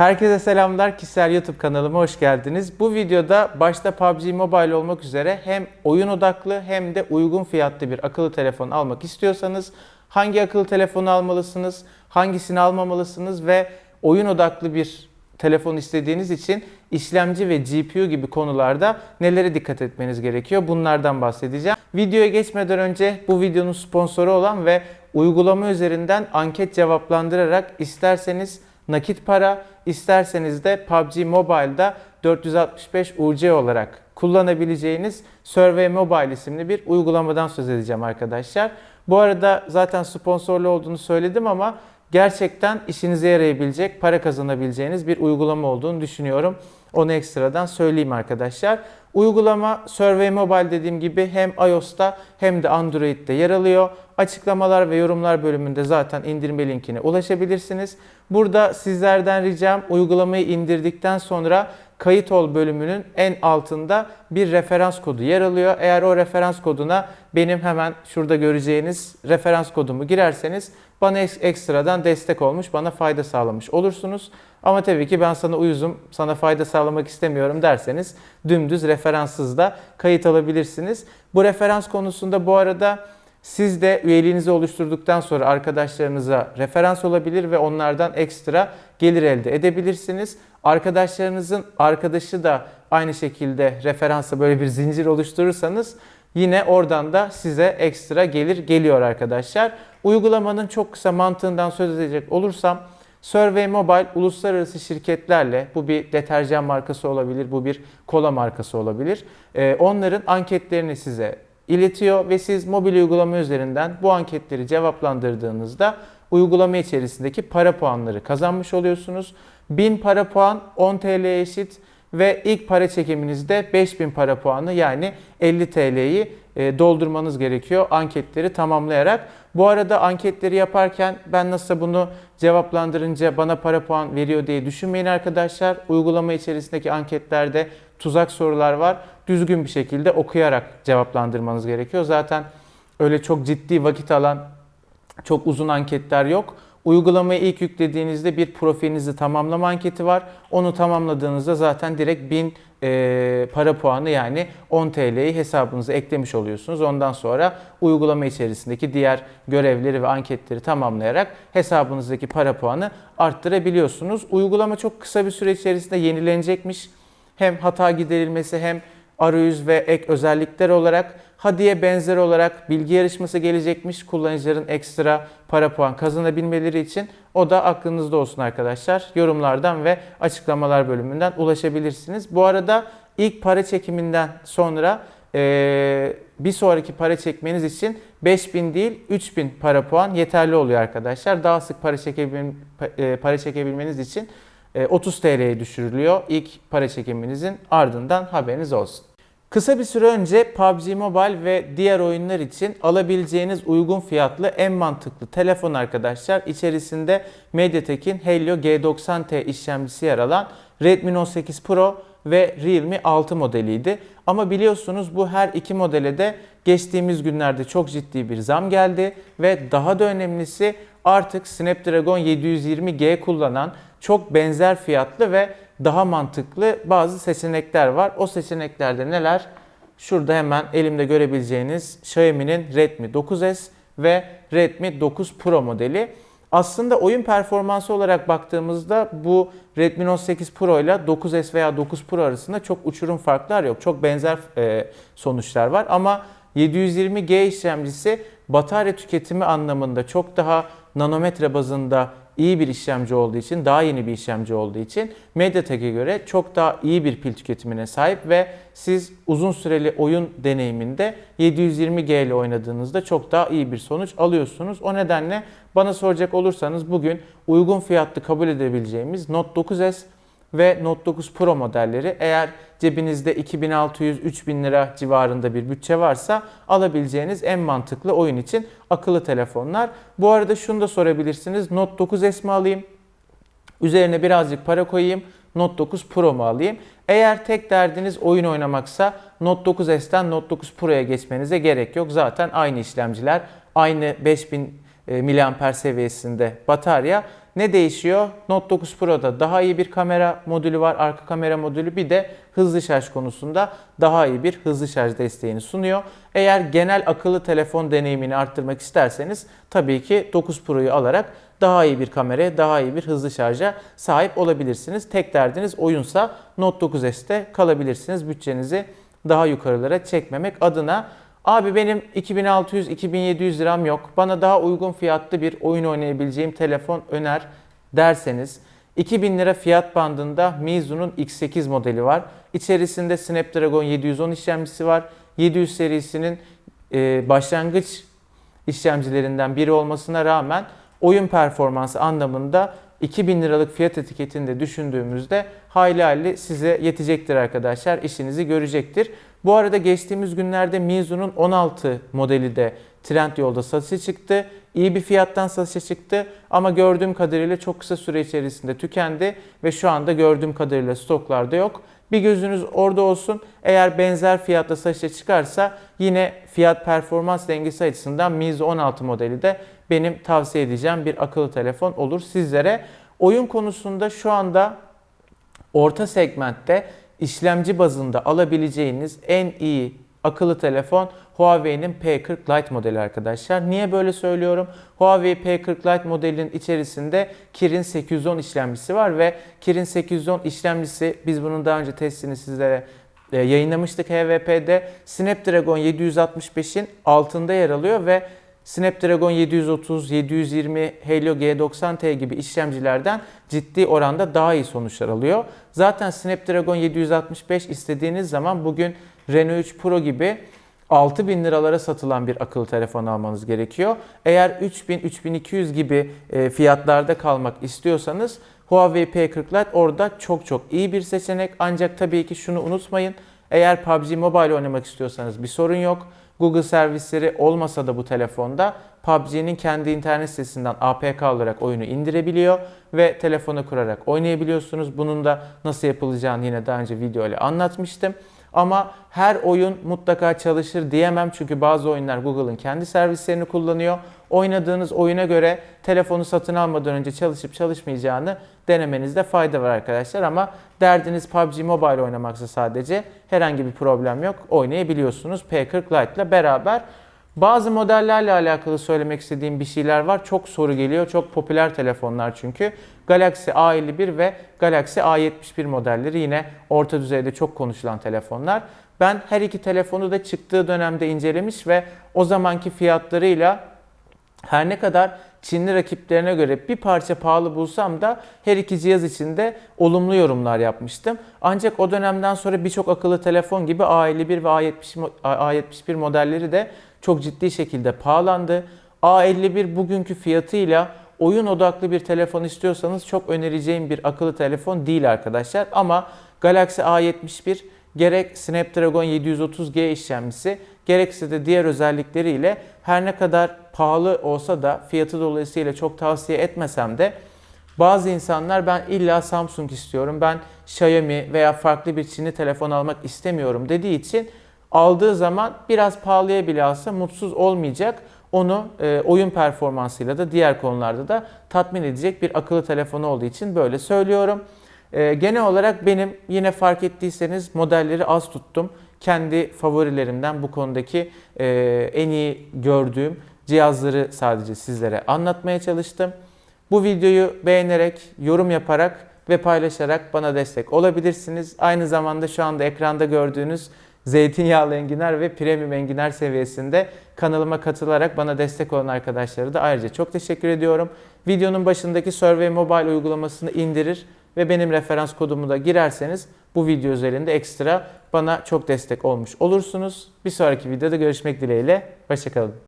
Herkese selamlar. Kişisel YouTube kanalıma hoş geldiniz. Bu videoda başta PUBG Mobile olmak üzere hem oyun odaklı hem de uygun fiyatlı bir akıllı telefon almak istiyorsanız hangi akıllı telefonu almalısınız, hangisini almamalısınız ve oyun odaklı bir telefon istediğiniz için işlemci ve GPU gibi konularda nelere dikkat etmeniz gerekiyor? Bunlardan bahsedeceğim. Videoya geçmeden önce bu videonun sponsoru olan ve uygulama üzerinden anket cevaplandırarak isterseniz nakit para, isterseniz de PUBG Mobile'da 465 UC olarak kullanabileceğiniz Survey Mobile isimli bir uygulamadan söz edeceğim arkadaşlar. Bu arada zaten sponsorlu olduğunu söyledim ama gerçekten işinize yarayabilecek, para kazanabileceğiniz bir uygulama olduğunu düşünüyorum. Onu ekstradan söyleyeyim arkadaşlar. Uygulama Survey Mobile dediğim gibi hem iOS'ta hem de Android'de yer alıyor. Açıklamalar ve yorumlar bölümünde zaten indirme linkine ulaşabilirsiniz. Burada sizlerden ricam uygulamayı indirdikten sonra kayıt ol bölümünün en altında bir referans kodu yer alıyor. Eğer o referans koduna benim hemen şurada göreceğiniz referans kodumu girerseniz bana ek- ekstradan destek olmuş, bana fayda sağlamış olursunuz. Ama tabii ki ben sana uyuzum, sana fayda sağlamak istemiyorum derseniz dümdüz referanssız da kayıt alabilirsiniz. Bu referans konusunda bu arada siz de üyeliğinizi oluşturduktan sonra arkadaşlarınıza referans olabilir ve onlardan ekstra gelir elde edebilirsiniz. Arkadaşlarınızın arkadaşı da aynı şekilde referansa böyle bir zincir oluşturursanız yine oradan da size ekstra gelir geliyor arkadaşlar. Uygulamanın çok kısa mantığından söz edecek olursam Survey Mobile uluslararası şirketlerle bu bir deterjan markası olabilir, bu bir kola markası olabilir. Ee, onların anketlerini size iletiyor ve siz mobil uygulama üzerinden bu anketleri cevaplandırdığınızda uygulama içerisindeki para puanları kazanmış oluyorsunuz. 1000 para puan 10 TL eşit ve ilk para çekiminizde 5000 para puanı yani 50 TL'yi e, doldurmanız gerekiyor anketleri tamamlayarak. Bu arada anketleri yaparken ben nasıl bunu cevaplandırınca bana para puan veriyor diye düşünmeyin arkadaşlar. Uygulama içerisindeki anketlerde tuzak sorular var. Düzgün bir şekilde okuyarak cevaplandırmanız gerekiyor. Zaten öyle çok ciddi vakit alan çok uzun anketler yok. Uygulamayı ilk yüklediğinizde bir profilinizi tamamlama anketi var. Onu tamamladığınızda zaten direkt 1000 e, para puanı yani 10 TL'yi hesabınıza eklemiş oluyorsunuz. Ondan sonra uygulama içerisindeki diğer görevleri ve anketleri tamamlayarak hesabınızdaki para puanı arttırabiliyorsunuz. Uygulama çok kısa bir süre içerisinde yenilenecekmiş. Hem hata giderilmesi hem arayüz ve ek özellikler olarak hadiye benzer olarak bilgi yarışması gelecekmiş kullanıcıların ekstra para puan kazanabilmeleri için. O da aklınızda olsun arkadaşlar. Yorumlardan ve açıklamalar bölümünden ulaşabilirsiniz. Bu arada ilk para çekiminden sonra eee, bir sonraki para çekmeniz için 5000 değil 3000 para puan yeterli oluyor arkadaşlar. Daha sık para, çekebil, para çekebilmeniz için e, 30 TL'ye düşürülüyor ilk para çekiminizin ardından haberiniz olsun. Kısa bir süre önce PUBG Mobile ve diğer oyunlar için alabileceğiniz uygun fiyatlı en mantıklı telefon arkadaşlar içerisinde MediaTek'in Helio G90T işlemcisi yer alan Redmi Note 8 Pro ve Realme 6 modeliydi. Ama biliyorsunuz bu her iki modele de geçtiğimiz günlerde çok ciddi bir zam geldi ve daha da önemlisi artık Snapdragon 720G kullanan çok benzer fiyatlı ve daha mantıklı bazı seçenekler var. O seçeneklerde neler? Şurada hemen elimde görebileceğiniz Xiaomi'nin Redmi 9S ve Redmi 9 Pro modeli. Aslında oyun performansı olarak baktığımızda bu Redmi Note 8 Pro ile 9S veya 9 Pro arasında çok uçurum farklar yok. Çok benzer e, sonuçlar var ama 720G işlemcisi batarya tüketimi anlamında çok daha nanometre bazında iyi bir işlemci olduğu için, daha yeni bir işlemci olduğu için MediaTek'e göre çok daha iyi bir pil tüketimine sahip ve siz uzun süreli oyun deneyiminde 720G ile oynadığınızda çok daha iyi bir sonuç alıyorsunuz. O nedenle bana soracak olursanız bugün uygun fiyatlı kabul edebileceğimiz Note 9S ve Note 9 Pro modelleri eğer cebinizde 2600-3000 lira civarında bir bütçe varsa alabileceğiniz en mantıklı oyun için akıllı telefonlar. Bu arada şunu da sorabilirsiniz. Note 9S mi alayım? Üzerine birazcık para koyayım. Note 9 Pro mu alayım? Eğer tek derdiniz oyun oynamaksa Note 9S'ten Note 9 Pro'ya geçmenize gerek yok. Zaten aynı işlemciler, aynı 5000 e, miliamper seviyesinde batarya. Ne değişiyor? Note 9 Pro'da daha iyi bir kamera modülü var, arka kamera modülü. Bir de hızlı şarj konusunda daha iyi bir hızlı şarj desteğini sunuyor. Eğer genel akıllı telefon deneyimini arttırmak isterseniz tabii ki 9 Pro'yu alarak daha iyi bir kameraya, daha iyi bir hızlı şarja sahip olabilirsiniz. Tek derdiniz oyunsa Note 9S'te kalabilirsiniz. Bütçenizi daha yukarılara çekmemek adına Abi benim 2600-2700 liram yok. Bana daha uygun fiyatlı bir oyun oynayabileceğim telefon öner derseniz 2000 lira fiyat bandında Mizu'nun X8 modeli var. İçerisinde Snapdragon 710 işlemcisi var. 700 serisinin e, başlangıç işlemcilerinden biri olmasına rağmen oyun performansı anlamında 2000 liralık fiyat etiketinde düşündüğümüzde hayli hayli size yetecektir arkadaşlar. İşinizi görecektir. Bu arada geçtiğimiz günlerde Mizu'nun 16 modeli de Trendyol'da satışa çıktı. İyi bir fiyattan satışa çıktı ama gördüğüm kadarıyla çok kısa süre içerisinde tükendi ve şu anda gördüğüm kadarıyla stoklarda yok. Bir gözünüz orada olsun. Eğer benzer fiyatla satışa çıkarsa yine fiyat performans dengesi açısından Mizu 16 modeli de benim tavsiye edeceğim bir akıllı telefon olur sizlere. Oyun konusunda şu anda orta segmentte işlemci bazında alabileceğiniz en iyi akıllı telefon Huawei'nin P40 Lite modeli arkadaşlar. Niye böyle söylüyorum? Huawei P40 Lite modelinin içerisinde Kirin 810 işlemcisi var ve Kirin 810 işlemcisi biz bunun daha önce testini sizlere e, yayınlamıştık HVP'de. Snapdragon 765'in altında yer alıyor ve Snapdragon 730, 720, Helio G90T gibi işlemcilerden ciddi oranda daha iyi sonuçlar alıyor. Zaten Snapdragon 765 istediğiniz zaman bugün Renault 3 Pro gibi 6000 liralara satılan bir akıllı telefon almanız gerekiyor. Eğer 3000-3200 gibi e, fiyatlarda kalmak istiyorsanız Huawei P40 Lite orada çok çok iyi bir seçenek. Ancak tabii ki şunu unutmayın. Eğer PUBG Mobile oynamak istiyorsanız bir sorun yok. Google servisleri olmasa da bu telefonda PUBG'nin kendi internet sitesinden APK olarak oyunu indirebiliyor ve telefona kurarak oynayabiliyorsunuz. Bunun da nasıl yapılacağını yine daha önce video ile anlatmıştım. Ama her oyun mutlaka çalışır diyemem çünkü bazı oyunlar Google'ın kendi servislerini kullanıyor. Oynadığınız oyuna göre telefonu satın almadan önce çalışıp çalışmayacağını denemenizde fayda var arkadaşlar. Ama derdiniz PUBG Mobile oynamaksa sadece herhangi bir problem yok. Oynayabiliyorsunuz P40 Lite ile beraber. Bazı modellerle alakalı söylemek istediğim bir şeyler var. Çok soru geliyor. Çok popüler telefonlar çünkü. Galaxy A51 ve Galaxy A71 modelleri yine orta düzeyde çok konuşulan telefonlar. Ben her iki telefonu da çıktığı dönemde incelemiş ve o zamanki fiyatlarıyla her ne kadar Çinli rakiplerine göre bir parça pahalı bulsam da her iki cihaz için de olumlu yorumlar yapmıştım. Ancak o dönemden sonra birçok akıllı telefon gibi A51 ve A70, A71 modelleri de çok ciddi şekilde pahalandı. A51 bugünkü fiyatıyla oyun odaklı bir telefon istiyorsanız çok önereceğim bir akıllı telefon değil arkadaşlar. Ama Galaxy A71 gerek Snapdragon 730G işlemcisi gerekse de diğer özellikleriyle her ne kadar pahalı olsa da fiyatı dolayısıyla çok tavsiye etmesem de bazı insanlar ben illa Samsung istiyorum, ben Xiaomi veya farklı bir Çinli telefon almak istemiyorum dediği için aldığı zaman biraz pahalıya bile alsa mutsuz olmayacak. Onu e, oyun performansıyla da diğer konularda da tatmin edecek bir akıllı telefonu olduğu için böyle söylüyorum. E, genel olarak benim yine fark ettiyseniz modelleri az tuttum. Kendi favorilerimden bu konudaki e, en iyi gördüğüm cihazları sadece sizlere anlatmaya çalıştım. Bu videoyu beğenerek, yorum yaparak ve paylaşarak bana destek olabilirsiniz. Aynı zamanda şu anda ekranda gördüğünüz zeytinyağlı enginar ve premium enginar seviyesinde kanalıma katılarak bana destek olan arkadaşlara da ayrıca çok teşekkür ediyorum. Videonun başındaki Survey Mobile uygulamasını indirir ve benim referans kodumu da girerseniz bu video üzerinde ekstra bana çok destek olmuş olursunuz. Bir sonraki videoda görüşmek dileğiyle. Hoşçakalın.